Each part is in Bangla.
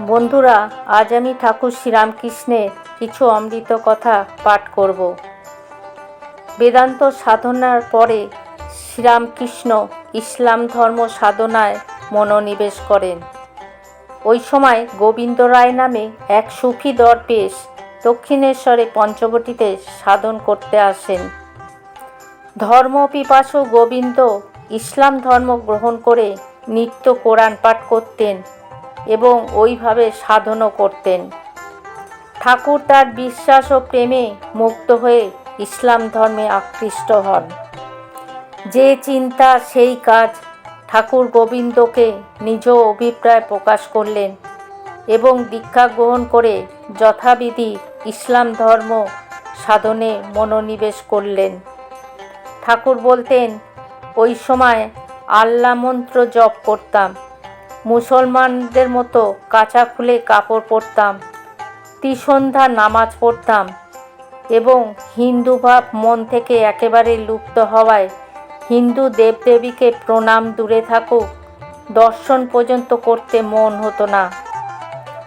বন্ধুরা, আজ আমি ঠাকুর শ্রীরামকৃষ্ণের কিছু অমৃত কথা পাঠ করব। বেদান্ত সাধনার পরে শ্রীরামকৃষ্ণ ইসলাম ধর্ম সাধনায় মনোনিবেশ করেন। ওই সময় গোবিন্দ রায় নামে এক সুফি দরবেশ দক্ষিণেশ্বরে পঞ্চবটিতে সাধন করতে আসেন। ধর্ম পিপাসু গোবিন্দ ইসলাম ধর্ম গ্রহণ করে নিত্য কোরআন পাঠ করতেন। এবং ওইভাবে সাধনও করতেন। ঠাকুর তার বিশ্বাস ও প্রেমে মুক্ত হয়ে ইসলাম ধর্মে আকৃষ্ট হন। যে চিন্তা, সেই কাজ ঠাকুর গোবিন্দকে নিজ অভিপ্রায় প্রকাশ করলেন এবং দীক্ষা গ্রহণ করে যথাবিধি ইসলাম ধর্ম সাধনে মনোনিবেশ করলেন। ঠাকুর বলতেন, ওই সময় আল্লাহ মন্ত্র জপ করতাম মুসলমানদের মতো কাঁচা খুলে কাপড় পরতাম ত্রিসন্ধ্যা নামাজ পড়তাম এবং হিন্দু ভাব মন থেকে একেবারে লুপ্ত হওয়ায় হিন্দু দেবদেবীকে প্রণাম দূরে থাকুক, দর্শন পর্যন্ত করতে মন হতো না।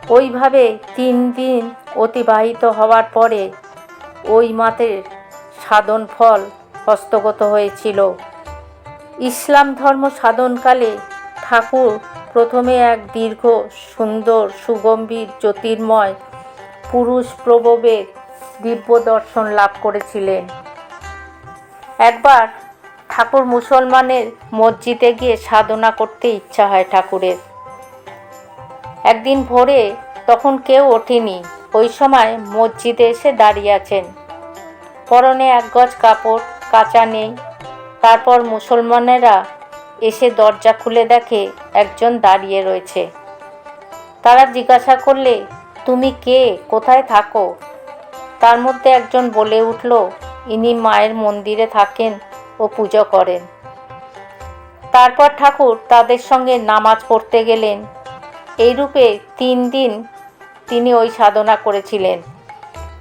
ওইভাবে তিন দিন অতিবাহিত হওয়ার পরে ওই মাতের সাধন ফল হস্তগত হয়েছিল। ইসলাম ধর্ম সাধনকালে ঠাকুর প্রথমে এক দীর্ঘ, সুন্দর, সুগম্ভীর, জ্যোতির্ময় পুরুষ প্রববের দিব্য দর্শন লাভ করেছিলেন। একবার ঠাকুর মুসলমানের মসজিদে গিয়ে সাধনা করতে ইচ্ছা হয় ঠাকুরের। একদিন ভোরে তখন কেউ ওঠেনি। ওই সময় মসজিদে এসে দাঁড়িয়ে আছেন। পরনে এক গজ কাপড়, কাঁচা নেই। তারপর মুসলমানেরা এসে দরজা খুলে দেখে একজন দাঁড়িয়ে রয়েছে। তারা জিজ্ঞাসা করলে, তুমি কে? কোথায় থাকো? তার মধ্যে একজন বলে উঠল, ইনি মায়ের মন্দিরে থাকেন ও পুজো করেন। তারপর ঠাকুর তাদের সঙ্গে নামাজ পড়তে গেলেন। এইরূপে তিন দিন তিনি ওই সাধনা করেছিলেন।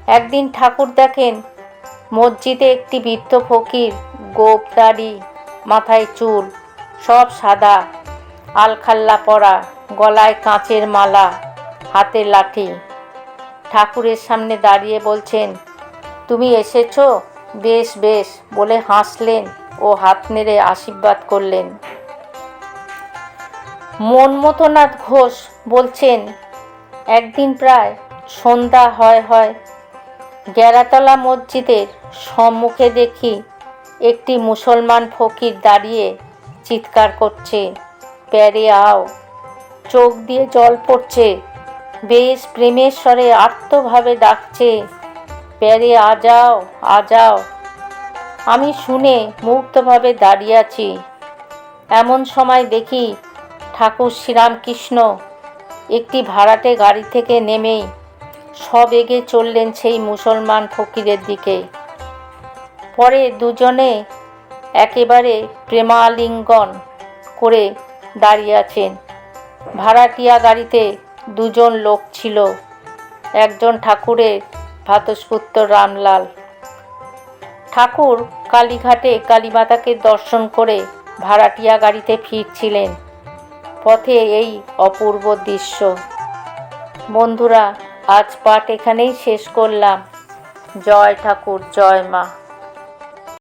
একদিন ঠাকুর দেখেন, মসজিদে একটি বৃদ্ধ ফকির গোপ দাড়ি মাথায় চুল সব সাদা। আলখাল্লা পরা, গলায় কাঁচের মালা, হাতে লাঠি। ঠাকুরের সামনে দাঁড়িয়ে বলছেন, তুমি এসেছ? বেশ বেশ। বলে হাসলেন ও হাত নেড়ে আশীর্বাদ করলেন। মনমথনাথ ঘোষ বলছেন, একদিন প্রায় সন্ধ্যা হয় হয়। গ্যারাতলা মসজিদের সম্মুখে দেখি একটি মুসলমান ফকির দাঁড়িয়ে চিৎকার করছে। প্যারে আও। চোখ দিয়ে জল পড়ছে। বেশ প্রেমের স্বরে আত্মভাবে ডাকছে। প্যারে আ যাও আ যাও। আমি শুনে মুগ্ধভাবে দাঁড়িয়ে আছি। এমন সময় দেখি ঠাকুর শ্রীরামকৃষ্ণ একটি ভাড়াটে গাড়ি থেকে নেমেই সবেগে চললেন সেই মুসলমান ফকিরের দিকে। পরে দুজনে একেবারে প্রেমালিঙ্গন করে দাঁড়িয়ে আছেন। ভাড়াটিয়া গাড়িতে দুজন লোক ছিল, একজন ঠাকুরের ভাতস্পুত্র রামলাল। ঠাকুর কালীঘাটে কালীমাতাকে দর্শন করে ভাড়াটিয়া গাড়িতে ফিরছিলেন। পথে এই অপূর্ব দৃশ্য। বন্ধুরা, আজ পাঠ এখানেই শেষ করলাম। জয় ঠাকুর, জয় মা।